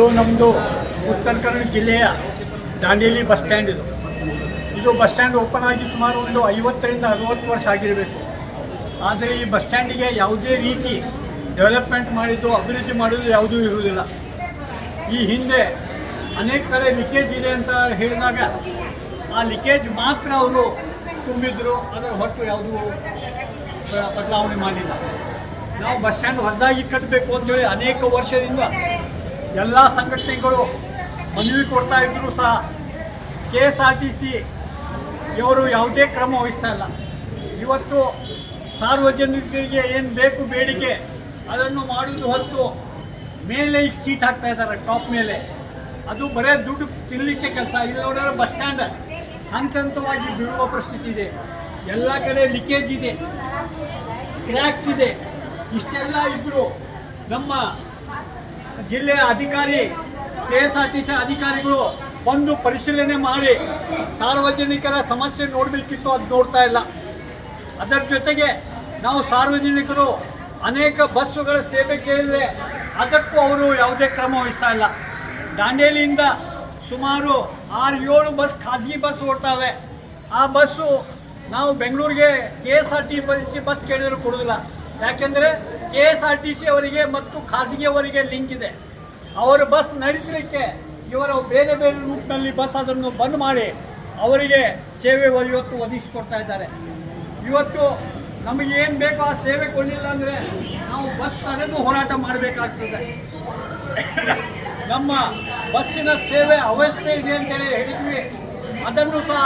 ಇದು ನಮ್ಮದು ಉತ್ತರ ಕನ್ನಡ ಜಿಲ್ಲೆಯ ದಾಂಡೇಲಿ ಬಸ್ ಸ್ಟ್ಯಾಂಡ್ ಇದು. ಇದು ಬಸ್ ಸ್ಟ್ಯಾಂಡ್ ಓಪನ್ ಆಗಿ ಸುಮಾರು ಒಂದು ಐವತ್ತರಿಂದ ಅರವತ್ತು ವರ್ಷ ಆಗಿರಬೇಕು. ಆದರೆ ಈ ಬಸ್ ಸ್ಟ್ಯಾಂಡಿಗೆ ಯಾವುದೇ ರೀತಿ ಡೆವಲಪ್ಮೆಂಟ್ ಮಾಡಿದ್ದು, ಅಭಿವೃದ್ಧಿ ಮಾಡಿದ್ದು ಯಾವುದೂ ಇರುವುದಿಲ್ಲ. ಈ ಹಿಂದೆ ಅನೇಕ ಕಡೆ ಲೀಕೇಜ್ ಇದೆ ಅಂತ ಹೇಳಿದಾಗ ಆ ಲೀಕೇಜ್ ಮಾತ್ರ ಅವರು ತುಂಬಿದ್ರು, ಅದರ ಹೊಟ್ಟು ಯಾವುದೂ ಬದಲಾವಣೆ ಮಾಡಿಲ್ಲ. ನಾವು ಬಸ್ ಸ್ಟ್ಯಾಂಡ್ ಹೊಸದಾಗಿ ಕಟ್ಟಬೇಕು ಅಂತೇಳಿ ಅನೇಕ ವರ್ಷದಿಂದ ಎಲ್ಲ ಸಂಘಟನೆಗಳು ಮನವಿ ಕೊಡ್ತಾ ಇದ್ದರೂ ಸಹ K S R T C ಇವರು ಯಾವುದೇ ಕ್ರಮ ವಹಿಸ್ತಾ ಇಲ್ಲ. ಇವತ್ತು ಸಾರ್ವಜನಿಕರಿಗೆ ಏನು ಬೇಕು ಬೇಡಿಕೆ, ಅದನ್ನು ಮಾಡೋದು ಹೊತ್ತು ಮೇಲೆ ಈಗ ಸೀಟ್ ಹಾಕ್ತಾ ಇದ್ದಾರೆ, ಟಾಪ್ ಮೇಲೆ. ಅದು ಬರೇ ದುಡ್ಡು ತಿನ್ನಲಿಕ್ಕೆ ಕೆಲಸ. ಇಲ್ಲಿ ನೋಡಿದ್ರೆ ಬಸ್ ಸ್ಟ್ಯಾಂಡ್ ಹಂತ ಹಂತವಾಗಿ ಬೀಳುವ ಪರಿಸ್ಥಿತಿ ಇದೆ. ಎಲ್ಲ ಕಡೆ ಲೀಕೇಜ್ ಇದೆ. ಕ್ರ್ಯಾಕ್ಸ್ ಇದೆ. ಇಷ್ಟೆಲ್ಲ ಇದ್ದರೂ ನಮ್ಮ ಜಿಲ್ಲೆಯ ಅಧಿಕಾರಿ K S R T C ಅಧಿಕಾರಿಗಳು ಬಂದು ಪರಿಶೀಲನೆ ಮಾಡಿ ಸಾರ್ವಜನಿಕರ ಸಮಸ್ಯೆ ನೋಡಬೇಕಿತ್ತು ಅದು ನೋಡ್ತಾ ಇಲ್ಲ. ಅದರ ಜೊತೆಗೆ ನಾವು ಸಾರ್ವಜನಿಕರು ಅನೇಕ ಬಸ್ಸುಗಳ ಸೇವೆ ಕೇಳಿದರೆ ಅದಕ್ಕೂ ಅವರು ಯಾವುದೇ ಕ್ರಮ ವಹಿಸ್ತಾ ಇಲ್ಲ. ದಾಂಡೇಲಿಯಿಂದ ಸುಮಾರು ಆರು ಏಳು ಬಸ್ ಖಾಸಗಿ ಬಸ್ ಓಡ್ತಾವೆ. ಆ ಬಸ್ಸು ನಾವು ಬೆಂಗಳೂರಿಗೆ K S R T bus ಕೇಳಿದರೂ ಕೊಡೋದಿಲ್ಲ. ಯಾಕೆಂದರೆ K S R T C ಅವರಿಗೆ ಮತ್ತು ಖಾಸಗಿಯವರಿಗೆ ಲಿಂಕ್ ಇದೆ. ಅವರು ಬಸ್ ನಡೆಸಲಿಕ್ಕೆ ಇವರು ಬೇರೆ ಬೇರೆ ರೂಟ್ನಲ್ಲಿ ಬಸ್ ಅದನ್ನು ಬಂದ್ ಮಾಡಿ ಅವರಿಗೆ ಸೇವೆ ಇವತ್ತು ಒದಗಿಸಿಕೊಡ್ತಾ ಇದ್ದಾರೆ. ಇವತ್ತು ನಮಗೆ ಏನು ಬೇಕೋ ಆ ಸೇವೆ ಕೊಡಲಿಲ್ಲ ಅಂದರೆ ನಾವು ಬಸ್ ತಡೆದು ಹೋರಾಟ ಮಾಡಬೇಕಾಗ್ತದೆ. ನಮ್ಮ ಬಸ್ಸಿನ ಸೇವೆ ಅವಶ್ಯ ಇದೆ ಅಂತೇಳಿ ಹೇಳಿದ್ವಿ. ಅದನ್ನು ಸಹ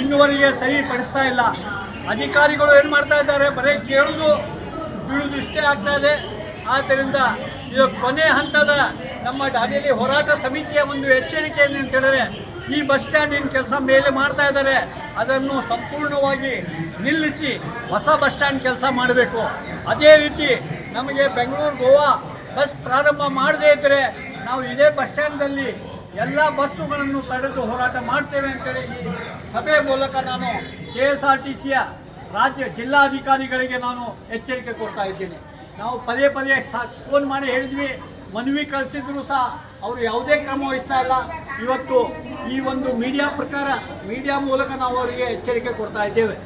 ಇನ್ನುವರೆಗೆ ಸರಿಪಡಿಸ್ತಾ ಇಲ್ಲ. ಅಧಿಕಾರಿಗಳು ಏನು ಮಾಡ್ತಾ ಇದ್ದಾರೆ? ಬರೀ ಕೇಳುವುದು ಬೀಳುವುದು ಇಷ್ಟೇ ಆಗ್ತಾ ಇದೆ. ಆದ್ದರಿಂದ ಇದು ಕೊನೆ ಹಂತದ ನಮ್ಮ ಡಾಲಿಯಲ್ಲಿ ಹೋರಾಟ ಸಮಿತಿಯ ಒಂದು ಎಚ್ಚರಿಕೆ ಏನು ಹೇಳಿದ್ರೆ, ಈ ಬಸ್ ಸ್ಟ್ಯಾಂಡಿನ ಕೆಲಸ ಮೇಲೆ ಮಾಡ್ತಾ ಇದ್ದಾರೆ, ಅದನ್ನು ಸಂಪೂರ್ಣವಾಗಿ ನಿಲ್ಲಿಸಿ ಹೊಸ ಬಸ್ ಸ್ಟ್ಯಾಂಡ್ ಕೆಲಸ ಮಾಡಬೇಕು. ಅದೇ ರೀತಿ ನಮಗೆ ಬೆಂಗಳೂರು ಗೋವಾ ಬಸ್ ಪ್ರಾರಂಭ ಮಾಡದೇ ಇದ್ದರೆ, ನಾವು ಇದೇ ಬಸ್ ಸ್ಟ್ಯಾಂಡಲ್ಲಿ ಎಲ್ಲ ಬಸ್ಸುಗಳನ್ನು ತಡೆದು ಹೋರಾಟ ಮಾಡ್ತೇವೆ ಅಂತೇಳಿ ಸಭೆ ಮೂಲಕ ನಾನು ಕೆ ಎಸ್ ಆರ್ ಟಿ ಸಿಯ ರಾಜ್ಯ ಜಿಲ್ಲಾಧಿಕಾರಿಗಳಿಗೆ ನಾನು ಎಚ್ಚರಿಕೆ ಕೊಡ್ತಾ ಇದ್ದೀನಿ. ನಾವು ಪದೇ ಪದೇ ಫೋನ್ ಮಾಡಿ ಹೇಳಿದ್ವಿ, ಮನವಿ ಕಳಿಸಿದ್ರು ಸಹ ಅವರು ಯಾವುದೇ ಕ್ರಮ ವಹಿಸ್ತಾ ಇಲ್ಲ. ಇವತ್ತು ಈ ಒಂದು ಮೀಡಿಯಾ ಪ್ರಕಾರ, ಮೀಡಿಯಾ ಮೂಲಕ ನಾವು ಅವರಿಗೆ ಎಚ್ಚರಿಕೆ ಕೊಡ್ತಾ ಇದ್ದೇವೆ.